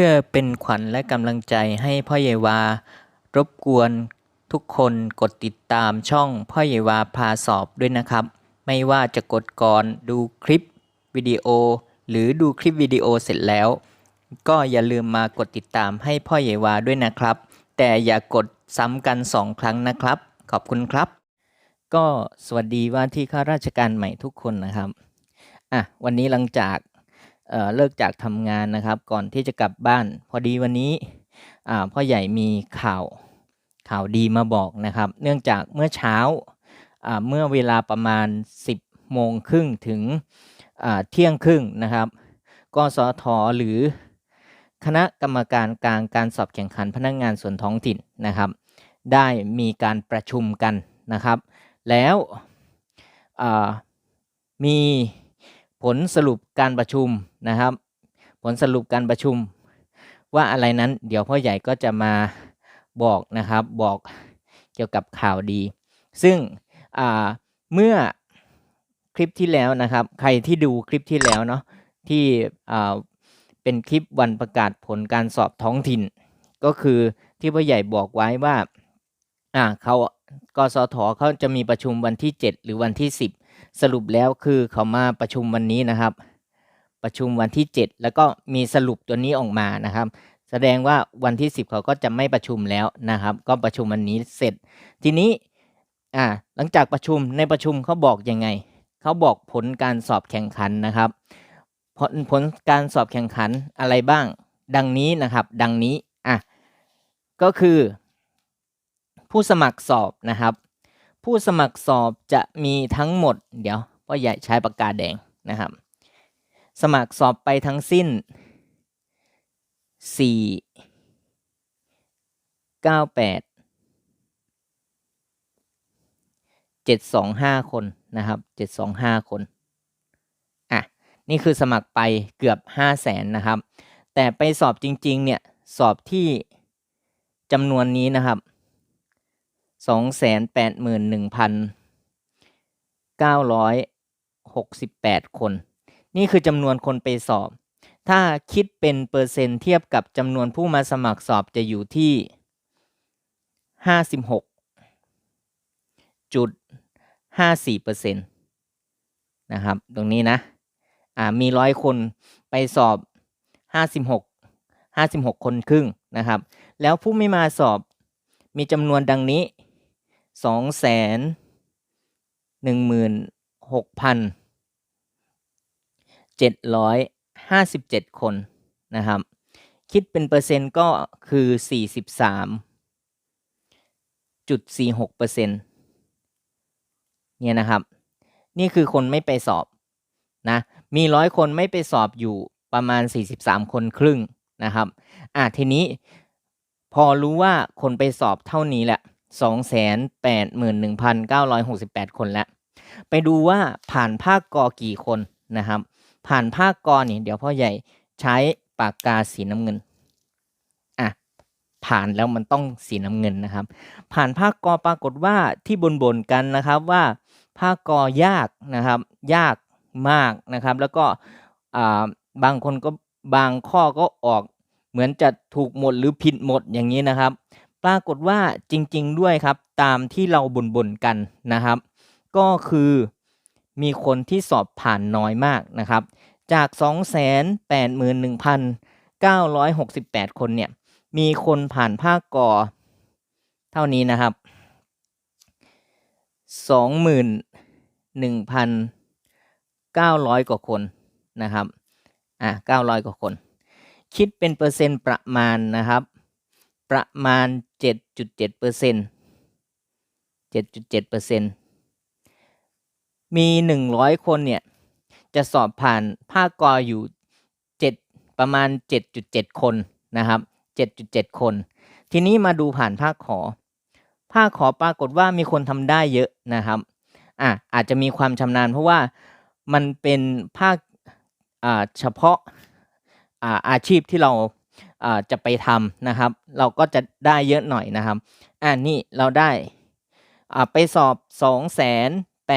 พื่อเป็นขวัญและกำลังใจให้พ่อใหญ่วา รบกวนทุกคนกดติดตามช่องพ่อใหญ่วาพาสอบด้วยนะครับ ไม่ว่าจะกดก่อนดูคลิปวิดีโอ หรือดูคลิปวิดีโอเสร็จแล้ว ก็อย่าลืมมากดติดตามให้พ่อใหญ่วาด้วยนะครับ แต่อย่ากดซ้ำกันสองครั้งนะครับ ขอบคุณครับ ก็สวัสดีว่าที่ข้าราชการใหม่ทุกคนนะครับอะวันนี้หลังจาก เเลิกจากทำงานนะครับ ก่อนที่จะกลับบ้าน พอดีวันนี้พ่อใหญ่มีข่าวข่าวดีมาบอกนะครับ เนื่องจากเมื่อเช้าเมื่อเวลาประมาณ 10โมงครึ่งถึงเที่ยงครึ่งนะครับกสทหรือคณะกรรมการกลางการสอบแข่งขันพนักงานส่วนท้องถิ่นนะครับ ได้มีการประชุมกันนะครับ แล้วมี ผลสรุปการประชุมนะครับ ผลสรุปการประชุม ว่าอะไรนั้นเดี๋ยวพ่อใหญ่ก็จะมาบอกนะครับบอกเกี่ยวกับข่าวดี ซึ่งเมื่อคลิปที่แล้วนะครับ ใครที่ดูคลิปที่แล้วเนาะที่อ่เป็นคลิปวันประกาศผลการสอบท้องถิ่น ก็คือที่พ่อใหญ่บอกไว้ว่าอ่าเขากสทเขาจะมีประชุมวันที่ 7 หรือวันที่10 สรุปแล้วคือเขามาประชุมวันนี้นะครับ ประชุมวันที่ 7 แล้วก็มีสรุปตัวนี้ออกมานะครับ แสดงว่าวันที่ 10 เขาก็จะไม่ประชุมแล้วนะครับ ก็ประชุมวันนี้เสร็จ ทีนี้อ่าหลังจากประชุมในประชุมเขาบอกยังไง เขาบอกผลการสอบแข่งขันนะครับผลผลการสอบแข่งขันอะไรบ้าง ดังนี้นะครับ ดังนี้อะก็คือ ผู้สมัครสอบนะครับ ผู้สมัครสอบจะมีทั้งหมด เดี๋ยวพ่อใหญ่ใช้ปากกาแดงนะครับ สมัครสอบไปทั้งสิ้น 4 98 725 คนนะครับ 725 คนอะนี่คือสมัครไปเกือบ 5 0 0แสนนะครับ แต่ไปสอบจริง ๆ เนี่ย สอบที่จำนวนนี้นะครับ สองแสนแปดหมื่นหนึ่งพันเก้าร้อยหกสิบแปดคน นี่คือจำนวนคนไปสอบ ถ้าคิดเป็นเปอร์เซ็นต์เทียบกับจำนวนผู้มาสมัครสอบจะอยู่ที่ห้าสิบหกจุดห้าสี่เปอร์เซ็นต์นะครับ ตรงนี้นะ อ่า มีร้อยคนไปสอบห้าสิบหกห้าสิบหกคนครึ่งนะครับ แล้วผู้ไม่มาสอบมีจำนวนดังนี้ สองแสนหนึ่งหมื่นหกพันเจ็ดร้อยห้าสิบเจ็ดคนนะครับ คิดเป็นเปอร์เซ็นต์ก็คือสี่สิบสามจุดสี่หกเปอร์เซ็นต์เนี่ยนะครับ นี่คือคนไม่ไปสอบนะมีร้อยคนไม่ไปสอบอยู่ประมาณ 43 คนครึ่งนะครับ อะทีนี้พอรู้ว่าคนไปสอบเท่านี้แหละ 281,968 คนแล้ว ไปดูว่าผ่านภาคกอกี่คนนะครับ ผ่านภาคกอนี่เดี๋ยวพ่อใหญ่ใช้ปากกาสีน้ำเงินอะผ่านแล้วมันต้องสีน้ำเงินนะครับ ผ่านภาคกอปรากฏว่าที่บ่นๆกันนะครับว่าภาคกอยากนะครับ ยากมากนะครับ แล้วก็บางคนก็บางข้อก็ออกเหมือนจะถูกหมดหรือผิดหมดอย่างนี้นะครับ ปรากฏว่าจริง ๆ ด้วยครับ ตามที่เราบ่นๆกันนะครับ ก็คือมีคนที่สอบผ่านน้อยมากนะครับ จาก 281,968 คนเนี่ย มีคนผ่านภาคกอเท่านี้นะครับ 21,900 กว่าคนนะครับ อะ 900 กว่าคน คิดเป็นเปอร์เซ็นต์ประมาณนะครับ ประมาณ 7.7เปอร์เซ็นต์7.7เปอร์เซ็นต์มี 100 คนเนี่ย จะสอบผ่านภาคกออยู่ 7 ประมาณ 7.7 คนนะครับ 7.7 คน ทีนี้มาดูผ่านภาคขอ ภาคขอปรากฏว่ามีคนทำได้เยอะนะครับอะอาจจะมีความชำนาญเพราะว่ามันเป็นภาคเฉพาะอาอาชีพที่เรา จะไปทำนะครับ เราก็จะได้เยอะหน่อยนะครับอ่านี่เราได้อ่าไปสอบ 2 8 1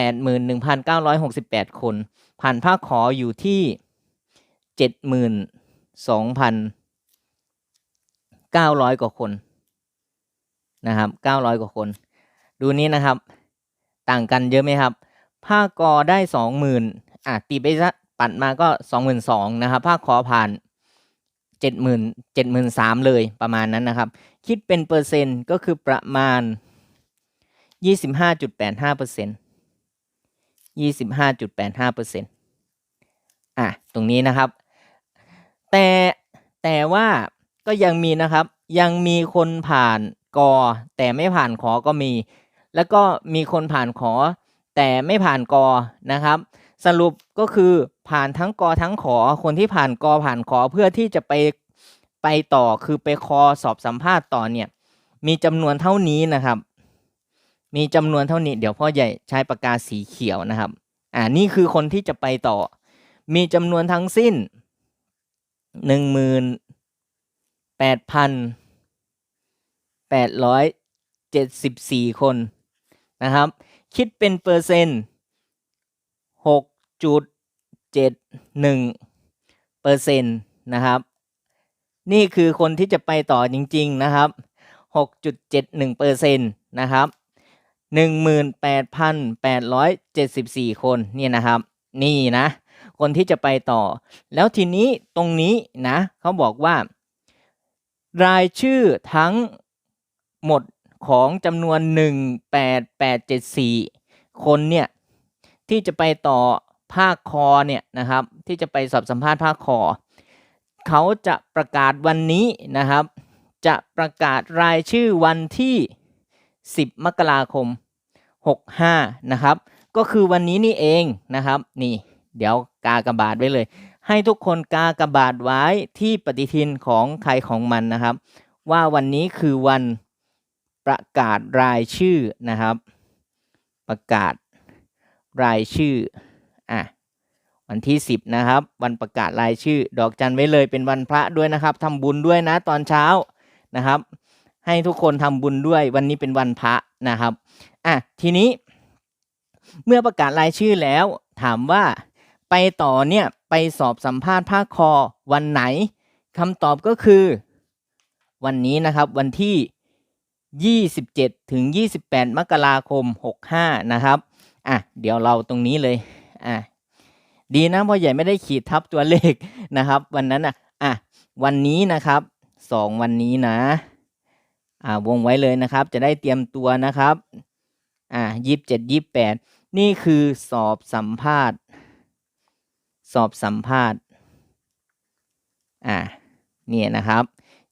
9 6 8 คน ผ่านภาคขออยู่ที่ 72,900 กว่าคนนะครับ 900 กว่าคน ดูนี้นะครับ ต่างกันเยอะไหมครับ ภาคกอได้ 20,000อะตีไปซะปัดมาก็ 22,000นะครับ ภาคขอผ่าน 70,000 73,000เลยประมาณนั้นนะครับ คิดเป็นเปอร์เซ็นต์ก็คือประมาณ25.85เปอร์เซ็นต์25.85เปอร์เซ็นต์อะตรงนี้นะครับ แต่แต่ว่าก็ยังมีนะครับ ยังมีคนผ่านกอ แต่ไม่ผ่านขอก็มี แล้วก็มีคนผ่านขอ แต่ไม่ผ่านกอนะครับ สรุปก็คือผ่านทั้งกอทั้งขอคนที่ผ่านกอผ่านขอเพื่อที่จะไปไปต่อคือไปคอสอบสัมภาษณ์ต่อเนี่ย มีจำนวนเท่านี้นะครับ มีจำนวนเท่านี้ เดี๋ยวพ่อใหญ่ใช้ปากกาสีเขียวนะครับ อ่านี่คือคนที่จะไปต่อ มีจำนวนทั้งสิ้นหนึ่งหมื่นแปดพันแปดร้อยเจ็ดสิบสี่คนนะครับ คิดเป็นเปอร์เซ็นต์หก จุดเจ็ดหนึ่งเปอร์เซ็นต์นะครับ นี่คือคนที่จะไปต่อจริง ๆ นะครับหกจุดเจ็ดหนึ่งเปอร์เซ็นต์นะครับหนึ่งหมื่นแปดพันแปดร้อยเจ็ดสิบสี่คนเนี่ยนะครับ นี่นะ คนที่จะไปต่อ แล้วทีนี้ตรงนี้นะเขาบอกว่า รายชื่อทั้งหมดของจำนวน 18874 คนเนี่ย ที่จะไปต่อ ภาคคอเนี่ยนะครับที่จะไปสอบสัมภาษณ์ภาคคอเขาจะประกาศวันนี้นะครับ จะประกาศรายชื่อวันที่ 10 มกราคม 65 นะครับ ก็คือวันนี้นี่เองนะครับ นี่ เดี๋ยวกากระบาดไว้เลย ให้ทุกคนกากระบาดไว้ที่ปฏิทินของใครของมันนะครับ ว่าวันนี้คือวันประกาศรายชื่อนะครับ ประกาศรายชื่อ อะวันที่ 10 นะครับ วันประกาศรายชื่อ ดอกจันไว้เลยเป็นวันพระด้วยนะครับทำบุญด้วยนะตอนเช้านะครับ ให้ทุกคนทำบุญด้วยวันนี้เป็นวันพระนะครับอะทีนี้ เมื่อประกาศรายชื่อแล้ว ถามว่าไปต่อเนี่ยไปสอบสัมภาษณ์ภาคคอวันไหนคำตอบก็คือ วันนี้นะครับวันที่ 27 ถึง 28 มกราคม 65 นะครับ อะ เดี๋ยวเราตรงนี้เลย อะดีนะพ่อใหญ่ไม่ได้ขีดทับตัวเลขนะครับ วันนั้นอะอะวันนี้นะครับสองวันนี้นะอ่าวงไว้เลยนะครับ จะได้เตรียมตัวนะครับอ่ายี่สิบเจ็ดยี่สิบแปดนี่คือสอบสัมภาษณ์ สอบสัมภาษณ์อ่าเนี่ยนะครับ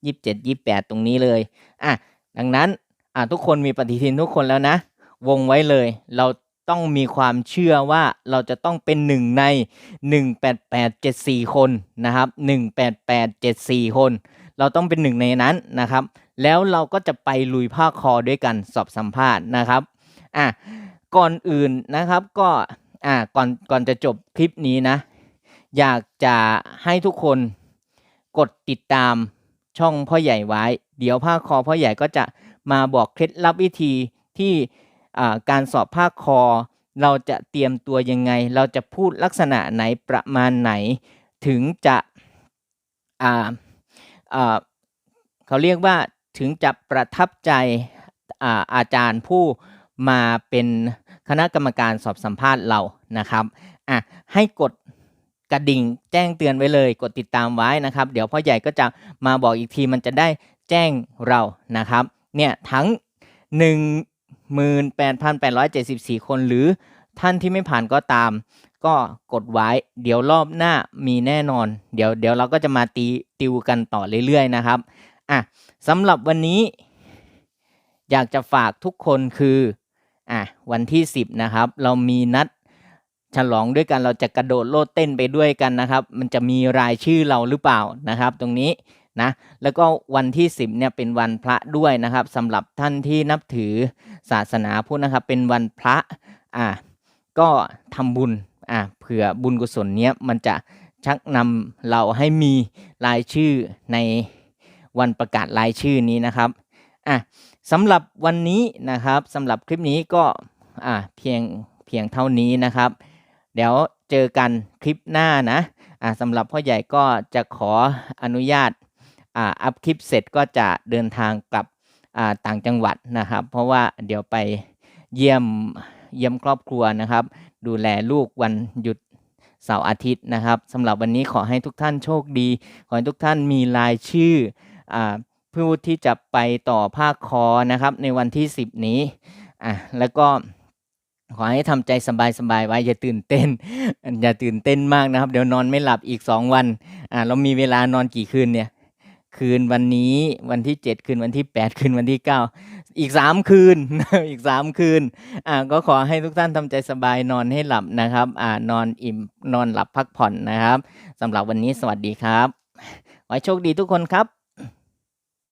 ยี่สิบเจ็ดยี่สิบแปดตรงนี้เลยอะดังนั้นอ่าทุกคนมีปฏิทินทุกคนแล้วนะ วงไว้เลยเรา ต้องมีความเชื่อว่าเราจะต้องเป็นหนึ่งใน 18874 คนนะครับ 18874 คน เราต้องเป็นหนึ่งในนั้นนะครับ แล้วเราก็จะไปลุยภาคคอด้วยกันสอบสัมภาษณ์นะครับอะก่อนอื่นนะครับก็อะก่อนก่อนจะจบคลิปนี้นะ อยากจะให้ทุกคนกดติดตามช่องพ่อใหญ่ไว้ เดี๋ยวภาคคอพ่อใหญ่ก็จะมาบอกเคล็ดลับวิธีที่ การสอบภาคคอ เราจะเตรียมตัวยังไง เราจะพูดลักษณะไหนประมาณไหน ถึงจะเขาเรียกว่าถึงจะประทับใจอาอาจารย์ผู้มาเป็นคณะกรรมการสอบสัมภาษณ์เรานะครับอะให้กดกระดิ่งแจ้งเตือนไว้เลย กดติดตามไว้นะครับ เดี๋ยวพ่อใหญ่ก็จะมาบอกอีกทีมันจะได้แจ้งเรานะครับ เนี่ยทั้ง 18,874 คนหรือท่านที่ไม่ผ่านก็ตาม ก็กดไว้ เดี๋ยวรอบหน้ามีแน่นอน เดี๋ยวเดี๋ยวเราก็จะมาตีติวกันต่อเรื่อยๆนะครับอะสำหรับวันนี้ อยากจะฝากทุกคนคืออะวันที่ 10 นะครับ เรามีนัดฉลองด้วยกันเราจะกระโดดโลดเต้นไปด้วยกันนะครับ มันจะมีรายชื่อเราหรือเปล่านะครับ ตรงนี้ นะแล้วก็วันที่ 10เนี่ยเป็นวันพระด้วยนะครับสำหรับท่านที่นับถือศาสนาพุทธนะครับเป็นวันพระอ่าก็ทำบุญอ่าเผื่อบุญกุศลเนี้ยมันจะชักนำเราให้มีรายชื่อในวันประกาศรายชื่อนี้นะครับอะสำหรับวันนี้นะครับสำหรับคลิปนี้ก็อ่าเพียงเพียงเท่านี้นะครับ เดี๋ยวเจอกันคลิปหน้านะอ่าสำหรับพ่อใหญ่ก็จะขออนุญาต อ่าอัพคลิปเสร็จก็จะเดินทางกลับอ่าต่างจังหวัดนะครับ เพราะว่าเดี๋ยวไปเยี่ยมเยี่ยมครอบครัวนะครับ ดูแลลูกวันหยุดเสาร์อาทิตย์นะครับสำหรับวันนี้ขอให้ทุกท่านโชคดี ขอให้ทุกท่านมีรายชื่ออ่าผู้ที่จะไปต่อภาคคอนะครับ ในวันที่ 10 นี้อะแล้วก็ขอให้ทำใจสบายๆไว้อย่าตื่นเต้น อย่าตื่นเต้นมากนะครับ เดี๋ยวนอนไม่หลับอีก 2 วันอ่าเรามีเวลานอนกี่คืนเนี่ย คืนวันนี้วันที่ 7 คืนวันที่ 8 คืนวันที่ 9 อีก 3 คืน อีก 3 คืนอ่าก็ขอให้ทุกท่านทำใจสบายนอนให้หลับนะครับอ่านอนอิ่มนอนหลับพักผ่อนนะครับสำหรับวันนี้สวัสดีครับ ขอให้โชคดีทุกคนครับ